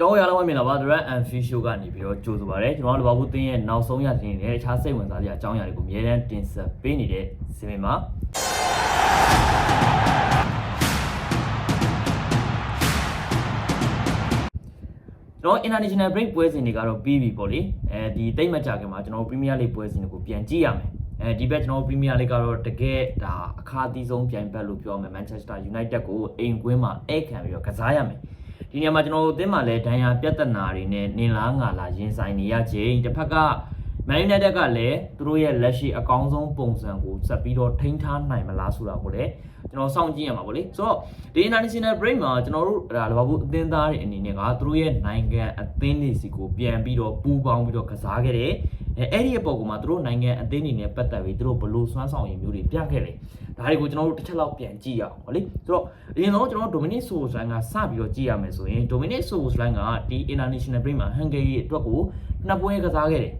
တော့ရအောင်မြင်လာပါ The Red and Fish Show ကနေပြီးတော့ကြိုဆိုပါရစေကျွန်တော်တို့လဘာဘူးတင်းရဲ့နောက်ဆုံးရတင်နေတဲ့တခြားစိတ်ဝင်စားစရာအကြောင်းအရာတွေကိုအများတန်းတင်ဆက်ပေးနေတဲ့စီမံမှာကျွန်တော် international break ပွဲစဉ်တွေကတော့ပြီးပြီပေါ့လေအဲဒီတိတ်မကြခင်မှာကျွန်တော် Premier League ပွဲစဉ်တွေကိုပြန်ကြည့်ရမယ်အဲဒီဘက်ကျွန်တော် Premier League ကတော့တကယ်ဒါအခါအသီးဆုံးပြိုင်ဘက်လို့ပြောမယ် Manchester United ကိုအိမ်ကွင်းမှာအိတ်ခံပြီးတော့ကစားရမယ် ဒီနေရာမှာကျွန်တော်တို့အသင်းမှာလည်းဒဏ်ရာပြဿနာတွေနဲ့နင်လားငါလားရင်ဆိုင်နေရခြင်းတစ်ဖက်က Man United ကလည်းသူတို့ရဲ့လက်ရှိအကောင်းဆုံးပုံစံကိုဆက်ပြီးတော့ထိန်းထားနိုင်မလားဆိုတာကိုလည်းကျွန်တော်စောင့်ကြည့်ရမှာပေါ့လေဆိုတော့ဒီ international break မှာကျွန်တော်တို့ဒါလဘာဘူးအသင်းသားတွေအနေနဲ့ကသူတို့ရဲ့နိုင်ငံအသင်းတွေစီကိုပြန်ပြီးတော့ပူးပေါင်းပြီးတော့ကစားခဲ့တယ်အဲအဲ့ဒီအပေါ်ကမှသူတို့နိုင်ငံအသင်းတွေနဲ့ပတ်သက်ပြီးသူတို့ဘလို့စွမ်းဆောင်ရည်မျိုးတွေပြခဲ့တယ်ဒါတွေကိုကျွန်တော်တို့တစ်ချက်လောက်ပြန်ကြည့်ရအောင်ဗောလေဆိုတော့အရင်တော့ကျွန်တော်တို့ Dominic Soboslai ကစပြီးတော့ကြည့်ရမယ်ဆိုရင် Dominic Soboslai ကဒီ international break မှာ Hungary အတွက်ကိုနှစ်ပွဲကစားခဲ့တယ်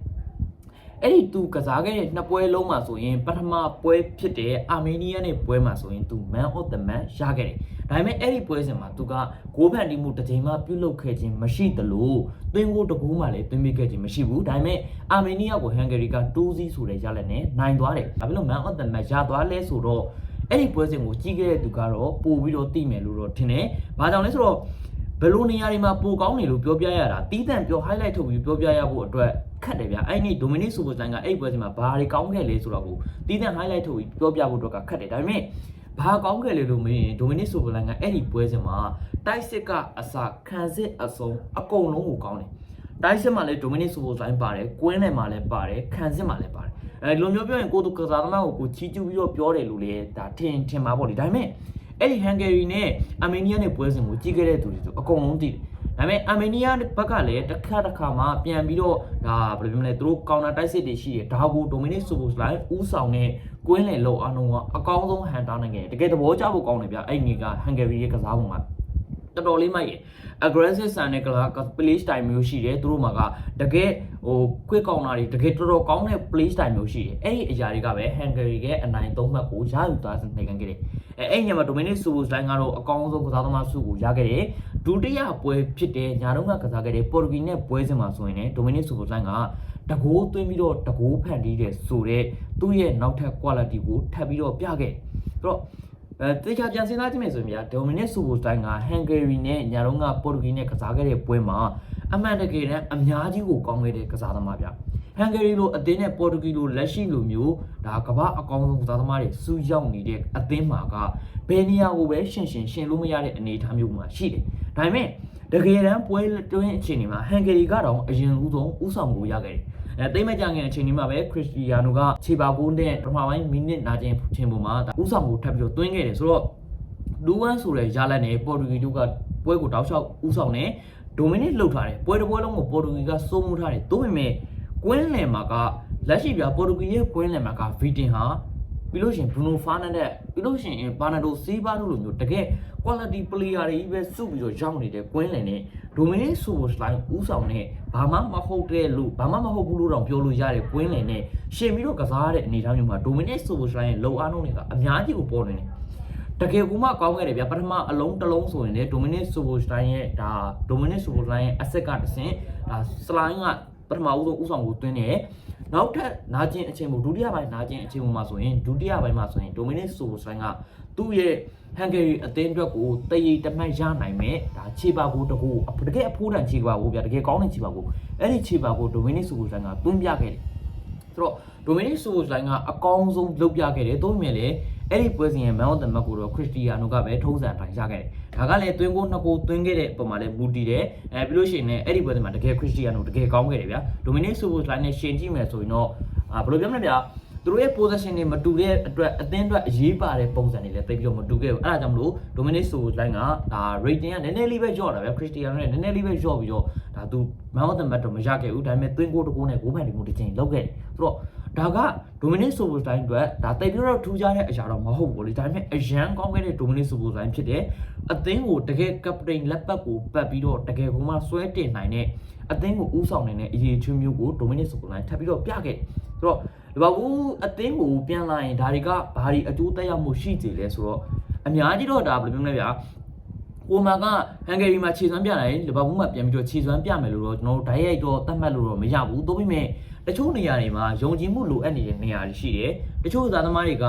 အဲ့ဒီသူကစားခဲ့တဲ့နှစ်ပွဲလုံးမှာဆိုရင်ပထမပွဲဖြစ်တဲ့အာမေးနီးယားနဲ့ပွဲမှာဆိုရင်သူ man of the match ရခဲ့တယ်။ဒါပေမဲ့အဲ့ဒီပွဲစဉ်မှာသူကဂိုးဖန်တီးမှုတစ်ချိန်မှပြုလုပ်ခဲ့ခြင်းမရှိသလိုသွင်းဂိုးတစ်ဂိုးမှလည်းသွင်းပေးခဲ့ခြင်းမရှိဘူး။ဒါပေမဲ့အာမေးနီးယားကိုဟန်ဂရီက2-0ဆိုတဲ့ရလက်နဲ့နိုင်သွားတယ်။ဒါပေမဲ့ man of the match ရသွားလဲဆိုတော့အဲ့ဒီပွဲစဉ်ကိုကြီးခဲ့တဲ့သူကတော့ပို့ပြီးတော့သိမယ်လို့တော့ထင်တယ်။ဘာကြောင့်လဲဆိုတော့ဘ ယ်လိုနေရာတွေမှာပိုကောင်းနေလို့ပြောပြရတာတီးတန့်ပြော highlight ထုတ်ပြီးပြောပြရဖို့အတွက်ခက်တယ်ဗျအဲ့ဒီ Dominic Soboslai ကအဲ့ဒီပွဲစဉ်မှာဘာတွေကောင်းခဲ့လဲဆိုတော့ကိုတီးတန့် highlight ထုတ်ပြီးပြောပြဖို့အတွက်ကခက်တယ်ဒါပေမဲ့ဘာကောင်းခဲ့လဲလို့မင်း Dominic Soboslai ကအဲ့ဒီပွဲစဉ်မှာတိုက်စစ်ကအစခံစစ်အစုံအကုန်လုံးကိုကောင်းတယ်တိုက်စစ်မှာလည်း Dominic Soboslai ပါတယ်ကွင်းနယ်မှာလည်းပါတယ်ခံစစ်မှာလည်းပါတယ်အဲဒီလိုမျိုးပြောရင်ကိုသူကစားသမားကိုကိုချီးကျူးပြီးတော့ပြောတယ်လို့လေဒါထင်ထင်ပါပေါ့လေဒါပေမဲ့ အဲ့ဒီဟန်ဂရီနဲ့အာမေးနီးယားနဲ့ပွဲစဉ်ကိုကြီးခဲ့တဲ့သူတွေဆိုအကုန်လုံးသိတယ်။ဒါပေမဲ့အာမေးနီးယားဘက်ကလည်းတစ်ခါတစ်ခါမှပြန်ပြီးတော့ဒါဘယ်လိုပြောမလဲသူတို့ကောင်တာတိုက်စစ်တွေရှိတယ်။ဒါကိုဒိုမီနစ်ဆိုပိုစလိုက်ဥဆောင်တဲ့ကွင်းလယ်လောက်အားလုံးကအကောင်းဆုံးဟန်တာနိုင်ခဲ့တယ်။တကယ်သဘောကျဖို့ကောင်းတယ်ဗျ။အဲ့ဒီကဟန်ဂရီရဲ့ကစားပုံကတော်တော်လေးမိုက်ရယ် aggressive ဆန်တဲ့ကလာ play style မျိုးရှိတယ်သူတို့မှာကတကယ်ဟို quick counter တွေတကယ်တော်တော်ကောင်းတဲ့ play style မျိုးရှိတယ်အဲ့ဒီအရာတွေကပဲ Hungary ရဲ့အနိုင်၃မှတ်ကိုရယူသွားနိုင်ခဲ့တယ်အဲအဲ့ညမှာ Dominic Soboslai ကတော့အကောင်းဆုံးကစားသမားစုကိုရခဲ့တယ်ဒုတိယပွဲဖြစ်တဲ့ညာတော့ကကစားခဲ့တဲ့ Portugal နဲ့ပွဲစဉ်မှာဆိုရင်လည်း Dominic Soboslai ကတကိုးသွင်းပြီးတော့တကိုးဖန်တီးတဲ့ဆိုတဲ့သူ့ရဲ့နောက်ထပ် quality ကိုထပ်ပြီးတော့ပြခဲ့ဆိုတော့ အဲတေချာပြန်စဉ်းစားကြည့်မယ်ဆိုရင်ဗျာဒိုမီနစ်ဆူဘိုစတိုင်းကဟန်ဂရီနဲ့ညာတော့ကပေါ်တူဂီနဲ့ကစားခဲ့တဲ့ပွဲမှာအမှန်တကယ်တမ်းအများကြီးကိုကောင်းခဲ့တဲ့ကစားသမားဗျဟန်ဂရီလိုအသင်းနဲ့ပေါ်တူဂီလိုလက်ရှိလိုမျိုးဒါကမ္ဘာအကောင်းဆုံးကစားသမားတွေစူးရောက်နေတဲ့အသင်းမှာကဘယ်နေရာကိုပဲရှင်ရှင်ရှင်လို့မရတဲ့အနေအထားမျိုးမှာရှိတယ်ဒါပေမဲ့တကယ်တမ်းပွဲတွင်းအခြေအနေမှာဟန်ဂရီကတော့အရင်ဦးဆုံးဦးဆောင်ကိုရခဲ့တယ် အဲတိတ်မကြခင်အချိန်นี้မှာပဲခရစ္စတီယာနိုကခြေပါကုန်းတဲ့ပထမပိုင်းမိနစ်နာကျင်ချိန်ပေါ်မှာဥဆောင်ကိုထပ်ပြီးတော့သွင်းခဲ့တယ်ဆိုတော့လူဝမ်းဆိုတဲ့ရလက်နဲ့ပေါ်တူဂီတို့ကပွဲကိုတောက်လျှောက်ဥဆောင်နေဒိုမီနစ်လှုပ်ထားတယ်ပွဲတစ်ပွဲလုံးကိုပေါ်တူဂီကစိုးမိုးထားတယ်ဒါပေမဲ့ကွင်းလယ်မှာကလက်ရှိပြပေါ်တူဂီရဲ့ကွင်းလယ်မှာကဗီတင်ဟာပြီးလို့ရှိရင်ဘရူနိုဖာနန်ဒက်ပြီးလို့ရှိရင်ဘာနာဒိုစီးဘာတို့လိုမျိုးတကယ် quality player တွေကြီးပဲစုပြီးတော့ရောက်နေတဲ့ကွင်းလယ်နဲ့ Dominic Soboslai ဦးဆောင်တဲ့ ဘာမှမဟုတ်တဲ့လို့ဘာမှမဟုတ်ဘူးလို့တော့ပြောလို့ရတဲ့ကွင်းလယ်နဲ့ရှင်ပြီးတော့ကစားရတဲ့အနေအထားမျိုးမှာ Dominic Soboslai ရဲ့လုံအားလုံးတွေကအများကြီးကိုပေါ်နေတယ်တကယ်ကူမှကောင်းခဲ့တယ်ဗျပထမအလုံးတစ်လုံးဆိုရင်လည်း Dominic Soboslai ရဲ့ဒါ Dominic Soboslai ရဲ့ asset ကတဆင့်ဒါ slide က ပထမဦးဆုံးဦးဆောင်ကိုတွင်းတယ်နောက်ထပ်နာကျင်အချိန်ပုံဒုတိယပိုင်းနာကျင်အချိန်ပုံမှာဆိုရင်ဒုတိယပိုင်းမှာဆိုရင် Dominic Soboslai ကသူ့ရဲ့ဟန်ဂရီအသင်းအတွက်ကိုတရီတမတ်ရနိုင်မဲ့ဒါခြေပါကိုတကူတကယ်အဖိုးတန်ခြေပါကိုဗျတကယ်ကောင်းတဲ့ခြေပါကိုအဲ့ဒီခြေပါကို Dominic Soboslai ကတွင်းပြခဲ့တယ်ဆိုတော့ Dominic Soboslai ကအကောင်းဆုံးလုပ်ပြခဲ့တယ်တို့မြင်လေ အဲ့ဒီပွဲစဉ်ရဲ့ Man of the Match ကိုတော့ Cristiano ကပဲထုံးစံအတိုင်းရခဲ့တယ်ဒါကလည်းသွင်းကိုနှစ်ကိုသွင်းခဲ့တဲ့ပုံမှာလည်းမူတည်တယ်အဲပြီးလို့ရှိရင်လည်းအဲ့ဒီပွဲစဉ်မှာတကယ် Cristiano တကယ်ကောင်းခဲ့တယ်ဗျာ Dominic Soboslai နဲ့ရှင်ကြည့်မယ်ဆိုရင်တော့အာဘယ်လိုပြောမလဲဗျာသူတို့ရဲ့ position တွေမတူတဲ့အတွက်အသင်းအတွက်အရေးပါတဲ့ပုံစံတွေလည်းတိတ်ပြီးတော့မတူခဲ့ဘူးအဲ့ဒါကြောင့်မလို့ Dominic Soboslai ကဒါ rating ကနည်းနည်းလေးပဲညော့တာဗျာ Cristiano နဲ့နည်းနည်းလေးပဲညော့ပြီးတော့ဒါသူ Man of the Match တော့မရခဲ့ဘူးဒါပေမဲ့သွင်းကိုတကိုးနဲ့ဂိုးဖန်တီမှုတစ်ချိန်လောက်ခဲ့တယ်ဆိုတော့ ဒါက Dominic Soboslai အတွက်ဒါတိတ်ပြီးတော့ထူးခြားတဲ့အရာတော့မဟုတ်ဘူးလေဒါပေမဲ့အရန်ကောင်းခဲ့တဲ့ Dominic Soboslai ဖြစ်တယ်အသင်းကိုတကယ် captain လက်ပတ်ကိုပတ်ပြီးတော့တကယ်ကမှဆွဲတင်နိုင်တဲ့အသင်းကိုဦးဆောင်နိုင်တဲ့အရေးချွမျိုးကို Dominic Soboslai ထပ်ပြီးတော့ပြခဲ့ဆိုတော့ဒီပါဘူးအသင်းကိုပြန်လာရင်ဒါတွေကဘာတွေအကျိုးသက်ရောက်မှုရှိကြလဲဆိုတော့အများကြီးတော့ဒါဘယ်လိုမျိုးလဲဗျာ ကိုမာကဟန်ဂေရီမှာခြေစွမ်းပြတယ်လီဗာပူးမှာပြန်ပြီးတော့ခြေစွမ်းပြမယ်လို့တော့ကျွန်တော်တို့ဓာတ်ရိုက်တော့သတ်မှတ်လို့တော့မရဘူးသို့ပေမဲ့တချို့နေရာတွေမှာယုံကြည်မှုလိုအပ်နေတဲ့နေရာတွေရှိတယ်တချို့သားသမားတွေက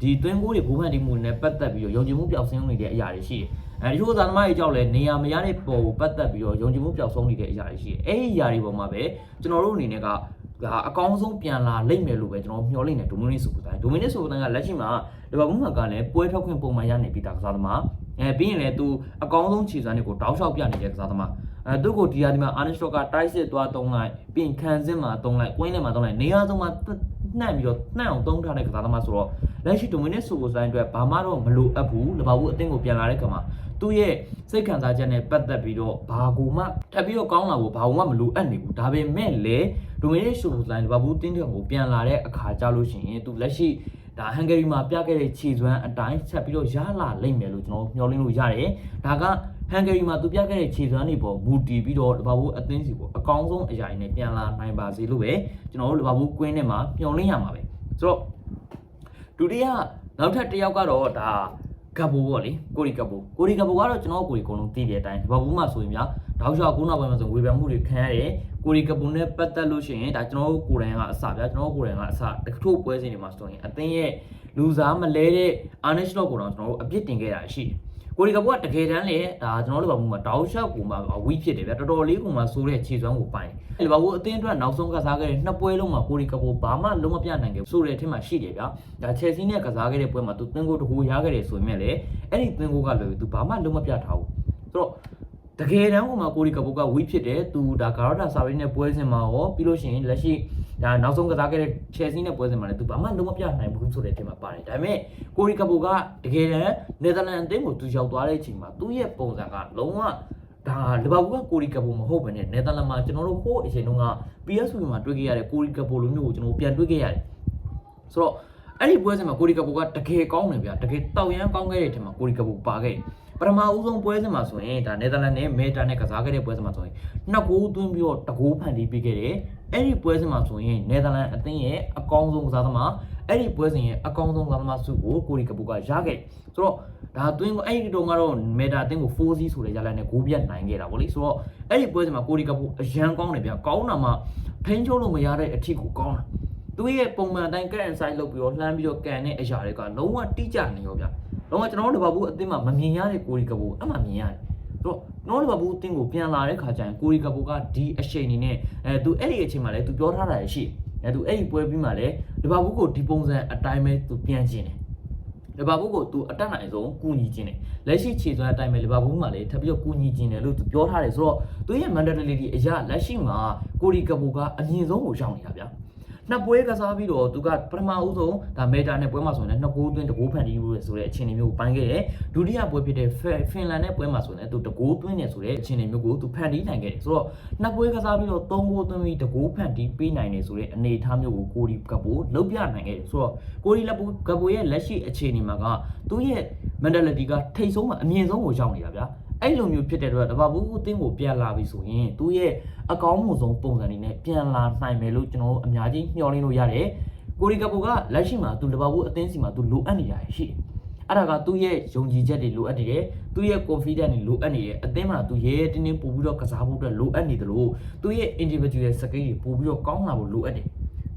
ဒီသွင်းကိုးတွေဘူဖန်တီမှုတွေနဲ့ပတ်သက်ပြီးတော့ယုံကြည်မှုပျောက်ဆုံးနေတဲ့အရာတွေရှိတယ်အဲတချို့သားသမားတွေကြောက်လဲနေရာမရတဲ့ပုံကိုပတ်သက်ပြီးတော့ယုံကြည်မှုပျောက်ဆုံးနေတဲ့အရာတွေရှိတယ်အဲ့ဒီအရာတွေပေါ်မှာပဲကျွန်တော်တို့အနေနဲ့ကဒါအကောင်းဆုံးပြန်လာလိမ့်မယ်လို့ပဲကျွန်တော်မျှော်လင့်တယ်ဒိုမီနီဆိုပတိုင်းဒိုမီနီဆိုပတိုင်းကလက်ရှိမှာလီဗာပူးမှာကလည်းပွဲထောက်ခွင့်ပုံမှန်ရနေပြီးသားကစားသမား အဲပြီးရင်လည်းသူအကောင်းဆုံးခြေစွမ်းတွေကိုတောက်လျှောက်ပြနေတဲ့ကစားသမားအဲသူ့ကိုဒီဟာဒီမှာအာနစ်စတော့ကတိုက်စစ်သွားသုံးလိုက်ပြီးရင်ခံစင်းမှာသုံးလိုက်ကွင်းထဲမှာသုံးလိုက်နေရာဆုံးမှာနှံ့ပြီးတော့နှံ့အောင်သုံးထားတဲ့ကစားသမားဆိုတော့လက်ရှိဒိုမီနီဆိုပတိုင်းအတွက်ဘာမှတော့မလိုအပ်ဘူးလီဗာပူးအသင်းကိုပြန်လာတဲ့ကမှာသူ့ရဲ့စိတ်ခံစားချက်နဲ့ပတ်သက်ပြီးတော့ဘာကူမှထပ်ပြီးတော့ကောင်းလာဖို့ဘာမှမလိုအပ်နေဘူးဒါပေမဲ့လည်းဒိုမီနီဆိုပတိုင်းလီဗာပူးတင်းတဲ့ကိုပြန်လာတဲ့အခါကြလို့ရှိရင်သူလက်ရှိ ဒါဟန်ဂေရီမှာပြခဲ့တဲ့ခြေစွမ်းအတိုင်းဆက်ပြီးတော့ရလာလိမ့်မယ်လို့ကျွန်တော်မျှော်လင့်လို့ရတယ်ဒါကဟန်ဂေရီမှာသူပြခဲ့တဲ့ခြေစွမ်းတွေပေါ်မူတည်ပြီးတော့လီဗာပူးအသင်းစီကိုအကောင်းဆုံးအရာတွေနဲ့ပြန်လာနိုင်ပါစေလို့ပဲကျွန်တော်တို့လီဗာပူးကွင်းထဲမှာမျှော်လင့်ရမှာပဲဆိုတော့ဒုတိယနောက်ထပ်တစ်ယောက်ကတော့ဒါကပ်ဘူပေါ့လေကိုရီကပ်ဘူကိုရီကပ်ဘူကတော့ကျွန်တော်ကိုရီအကုန်လုံးသိတဲ့အတိုင်းလီဗာပူးမှာဆိုရင်ဗျာ တောက်လျှောက်ကိုနောက်ပိုင်းမှာဆိုဝေဖန်မှုတွေခံရတယ်ကိုရီကပ်ဘူနဲ့ပတ်သက်လို့ရှိရင်ဒါကျွန်တော်တို့ကိုယ်တိုင်ကအစဗျာကျွန်တော်တို့ကိုယ်တိုင်ကအစတချို့ပွဲစဉ်တွေမှာဆိုရင်အသင်းရဲ့လူစားမလဲတဲ့အာနစ်လော့ကိုတော့ကျွန်တော်တို့အပြစ်တင်ခဲ့တာရှိတယ်ကိုရီကဘူကတကယ်တမ်းလေဒါကျွန်တော်တို့ဘာမှမတောက်လျှောက်ကိုမှဝီးဖြစ်တယ်ဗျာတော်တော်လေးကိုမှဆိုးတဲ့ခြေစွမ်းကိုပိုင်တယ်လီဗာပူးအသင်းအတွက်နောက်ဆုံးကစားခဲ့တဲ့နှစ်ပွဲလုံးမှာကိုရီကဘူဘာမှလုံးမပြနိုင်ခဲ့ဘူးဆိုတဲ့အထက်မှာရှိတယ်ဗျာဒါချယ်ဆီနဲ့ကစားခဲ့တဲ့ပွဲမှာသူသင်းကိုတကူရခဲ့တယ်ဆိုပေမဲ့လေအဲ့ဒီသင်းကိုကလည်းသူဘာမှလုံးမပြထားဘူးဆိုတော့ တကယ်တမ်းကမှကိုရီကဘူကဝီးဖြစ်တယ်သူဒါဂါရတာစာရင်းနဲ့ပွဲစဉ်မှာရောပြီးလို့ရှိရင်လက်ရှိဒါနောက်ဆုံးကစားခဲ့တဲ့ချယ်ဆီနဲ့ပွဲစဉ်မှာလည်းသူဘာမှလုံးမပြနိုင်ဘူးဆိုတဲ့အထက်မှာပါတယ်ဒါပေမဲ့ကိုရီကဘူကတကယ်တမ်းနယ်သာလန်အသင်းကိုသူရောက်သွားတဲ့အချိန်မှာသူ့ရဲ့ပုံစံကလုံးဝဒါလီဗာပူးကကိုရီကပိုမဟုတ်ဘဲနဲ့နယ်သာလန်မှာကျွန်တော်တို့ဟိုးအရင်တုန်းက PSV မှာတွေ့ခဲ့ရတဲ့ကိုရီကပိုလိုမျိုးကိုကျွန်တော်ပြန်တွေ့ခဲ့ရတယ်ဆိုတော့အဲ့ဒီပွဲစဉ်မှာကိုရီကပိုကတကယ်ကောင်းတယ်ဗျာတကယ်တောက်ရမ်းကောင်းခဲ့တဲ့အချိန်မှာကိုရီကပိုပါခဲ့တယ် ပထမဦးဆုံးပွဲစဉ်မှာဆိုရင်ဒါနယ်သာလန်နဲ့မေတာနဲ့ကစားခဲ့တဲ့ပွဲစဉ်မှာဆိုရင်နှစ်ဂိုးသွင်းပြီးတော့တဂိုးဖန်တီးပေးခဲ့တယ်အဲ့ဒီပွဲစဉ်မှာဆိုရင်နယ်သာလန်အသင်းရဲ့အကောင်းဆုံးကစားသမားအဲ့ဒီပွဲစဉ်ရဲ့အကောင်းဆုံးကစားသမားစုကိုကိုရီကပိုကရခဲ့တယ်ဆိုတော့ဒါအတွင်းကိုအဲ့ဒီတုန်းကတော့မေတာအတင်းကို 4C ဆိုတဲ့ရလနဲ့ဂိုးပြတ်နိုင်ခဲ့တာဗောလေဆိုတော့အဲ့ဒီပွဲစဉ်မှာကိုရီကပူအရန်ကောင်းတယ်ဗျကောင်းတာမှထိန်းချုပ်လို့မရတဲ့အထစ်ကိုကောင်းတာသူရဲ့ပုံမှန်အတိုင်းကက်အန်ဆိုင်လုပ်ပြီးတော့လှမ်းပြီးတော့ကန်တဲ့အရာတွေကလုံးဝတိကျနေရောဗျ လုံးဝကျွန်တော်တို့လီဗာပူးအသင်းမှာမမြင်ရတဲ့ကိုရီကပူအမှမြင်ရတယ်ဆိုတော့ကျွန်တော်လီဗာပူးအသင်းကိုပြန်လာတဲ့ခါကျရင်ကိုရီကပူကဒီအချိန်အနေနဲ့အဲသူအဲ့ဒီအချိန်မှာလည်းသူပြောထားတာရှိတယ်အဲသူအဲ့ဒီပွဲပြီးမှလည်းလီဗာပူးကိုဒီပုံစံအတိုင်းပဲသူပြန်ကျင်တယ်လီဗာပူးကိုသူအတက်နိုင်ဆုံးကူညီခြင်းတယ်လက်ရှိခြေစွမ်းအတိုင်းပဲလီဗာပူးမှာလည်းထပ်ပြီးတော့ကူညီခြင်းတယ်လို့သူပြောထားတယ်ဆိုတော့သူရဲ့ mentality အရာလက်ရှိမှာကိုရီကပူကအမြင့်ဆုံးကိုရောက်နေတာဗျာ နှစ်ပွဲကစားပြီးတော့သူကပထမဦးဆုံးဒါမေတာနဲ့ပွဲမှာဆိုရင်လည်းနှစ်ဂိုးသွင်းတဂိုးဖန်တီးလို့ဆိုတဲ့အခြေအနေမျိုးကိုပိုင်းခဲ့တယ်ဒုတိယပွဲဖြစ်တဲ့ဖင်လန်နဲ့ပွဲမှာဆိုရင်လည်းသူတဂိုးသွင်းနေဆိုတဲ့အခြေအနေမျိုးကိုသူဖန်တီးနိုင်ခဲ့တယ်ဆိုတော့နှစ်ပွဲကစားပြီးတော့သုံးဂိုးသွင်းပြီးတဂိုးဖန်တီးပေးနိုင်တယ်ဆိုတဲ့အနေအထားမျိုးကိုကိုရီကပူလုံးပြနိုင်ခဲ့တယ်ဆိုတော့ကိုရီလက်ပူကပူရဲ့လက်ရှိအခြေအနေမှာကသူ့ရဲ့ mentality ကထိတ်ဆုံးမှာအမြင့်ဆုံးကိုရောက်နေတာဗျာ အဲ့လိုမျိုးဖြစ်တဲ့အတွက်တဘာဘူးအသင်းကိုပြန်လာပြီဆိုရင်သူ့ရဲ့အကောင်းမှုဆုံးပုံစံတွေနဲ့ပြန်လာနိုင်မယ်လို့ကျွန်တော်တို့အများကြီးမျှော်လင့်လို့ရတယ်ကိုရီကပူကလက်ရှိမှာသူတဘာဘူးအသင်းစီမှာသူလိုအပ်နေရရှိတယ်အဲ့ဒါကသူ့ရဲ့ယုံကြည်ချက်တွေလိုအပ်နေတယ်သူ့ရဲ့ confidence တွေလိုအပ်နေတယ်အသင်းမှာသူရဲရဲတင်းတင်းပို့ပြီးတော့ကစားဖို့အတွက်လိုအပ်နေတယ်လို့သူ့ရဲ့ individual skill တွေပို့ပြီးတော့ကောင်းလာဖို့လိုအပ်တယ်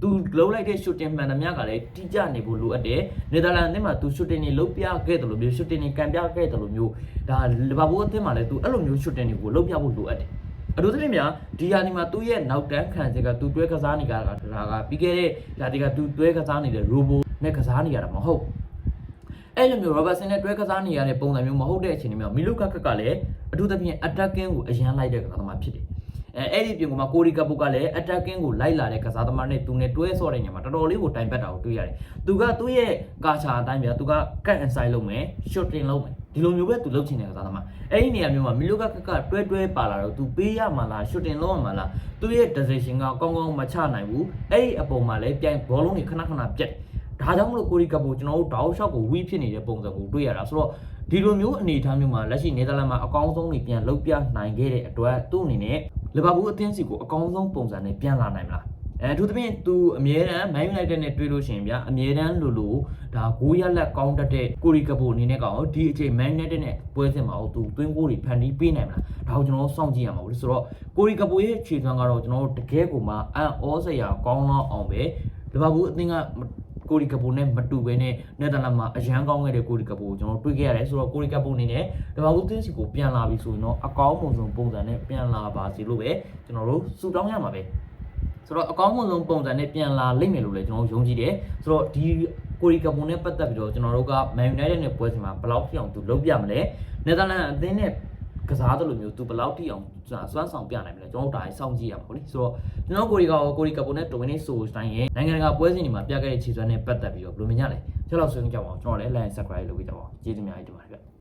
သူလုံးလိုက်တဲ့ shooting မှန်သမျှကလည်းတိကျနေဖို့လိုအပ်တယ်။နယ်သာလန်အသင်းမှာသူ shooting တွေလုပ်ပြခဲ့တယ်လို့မျိုး shooting တွေကန်ပြခဲ့တယ်လို့မျိုးဒါလီဗာပူးအသင်းမှာလည်းသူအဲ့လိုမျိုး shooting တွေကိုလုပ်ပြဖို့လိုအပ်တယ်။အထူးသဖြင့်များဒီယာဒီမှာသူ့ရဲ့နောက်တန်းခံချက်ကသူတွဲကစားနေကြတာကဒါကပြီးခဲ့တဲ့ယာဒီကသူတွဲကစားနေတဲ့ robot နဲ့ကစားနေရတာမဟုတ်။အဲ့လိုမျိုး Robertson နဲ့တွဲကစားနေရတဲ့ပုံစံမျိုးမဟုတ်တဲ့အချိန်တွေမှာမီလူကကကလည်းအထူးသဖြင့် attacking ကိုအရန်လိုက်တဲ့ကစားသမားဖြစ်တယ်။ အဲအဲ့ဒီပြင်ကမှာကိုရီကပုတ်ကလည်း attacking ကိုလိုက်လာတဲ့ကစားသမားနဲ့သူနဲ့တွဲဆော့တဲ့ညမှာတော်တော်လေးကိုတိုင်ပတ်တာကိုတွေ့ရတယ်။သူကသူ့ရဲ့ကာချာအတိုင်းပြသူက cut and side လုပ်မယ် shooting လုပ်မယ်ဒီလိုမျိုးပဲသူလုပ်ချင်တဲ့ကစားသမားအဲ့ဒီနေရာမျိုးမှာမီလိုကကကတွဲတွဲပါလာတော့သူပေးရမှာလား shooting လုပ်ရမှာလားသူ့ရဲ့ decision ကကောင်းကောင်းမချနိုင်ဘူးအဲ့ဒီအပေါ်မှာလည်းပြန်ဘောလုံးတွေခဏခဏပြတ်ဒါကြောင့်မလို့ကိုရီကပိုကျွန်တော်တို့တောက်ရှော့ကိုဝီးဖြစ်နေတဲ့ပုံစံကိုတွေ့ရတာဆိုတော့ဒီလိုမျိုးအနေအထားမျိုးမှာလက်ရှိနယ်သာလန်မှာအကောင်းဆုံးတွေပြန်လုပ်ပြနိုင်ခဲ့တဲ့အတွက်သူ့အနေနဲ့ လီဗာပူးအသင်းစီကိုအကောင်းဆုံးပုံစံနဲ့ပြန်လာနိုင်မလားအဲအထူးသဖြင့်သူအမြဲတမ်း Man United နဲ့တွေ့လို့ရှိရင်ဗျာအမြဲတမ်းလိုလိုဒါဂိုးရက်လက်ကောင်းတတ်တဲ့ကိုရီကပိုအနေနဲ့ကောင်ဒီအချိန် Man United နဲ့ပွဲစဉ်မှာသူသွင်းဂိုးတွေဖန်တီးပေးနိုင်မလားဒါကိုကျွန်တော်တို့စောင့်ကြည့်ရမှာပေါ့လေဆိုတော့ကိုရီကပိုရဲ့ခြေသွမ်းကတော့ကျွန်တော်တို့တကယ်ကိုမှအန်ဩစရာကောင်းတော့အောင်ပဲလီဗာပူးအသင်းက ကိုရီကပိုနဲ့မတူဘဲနဲ့နယ်သာလန်မှာအရန်ကောင်းခဲ့တဲ့ကိုရီကပိုကိုကျွန်တော်တွေ့ခဲ့ရတယ်ဆိုတော့ကိုရီကပိုအနေနဲ့လီဗာပူးတင်းစီကိုပြန်လာပြီဆိုရင်တော့အကောင်းပုံဆုံးပုံစံနဲ့ပြန်လာပါစီလို့ပဲကျွန်တော်တို့စူတောင်းရမှာပဲဆိုတော့အကောင်းဆုံးပုံစံနဲ့ပြန်လာလိမ့်မယ်လို့လည်းကျွန်တော်တို့ယုံကြည်တယ်ဆိုတော့ဒီကိုရီကပုံနဲ့ပတ်သက်ပြီးတော့ကျွန်တော်တို့က Man United နဲ့ပွဲစဉ်မှာဘယ်လောက်ထိအောင်သူလုပ်ပြမလဲနယ်သာလန်အသင်းနဲ့ ကစားသလိုမျိုးသူဘယ်လောက်ထိအောင်စွမ်းဆောင်ပြနိုင်မလဲကျွန်တော်တို့ဒါစောင့်ကြည့်ရမှာပေါ့လေဆိုတော့ကျွန်တော်ကိုရီကကိုကိုရီကပုံနဲ့တိုဝင်းနေဆိုတိုင်းရဲ့နိုင်ငံတကာပွဲစဉ်တွေမှာပြခဲ့တဲ့ခြေစွမ်းနဲ့ပတ်သက်ပြီးတော့ဘယ်လိုမြင်ကြလဲချက်လောက်ဆွေးနွေးကြပါအောင်ကျွန်တော်လည်း like subscribe လုပ်ပေးကြပါအောင်ကျေးဇူးများကြီးတင်ပါတယ်ဗျ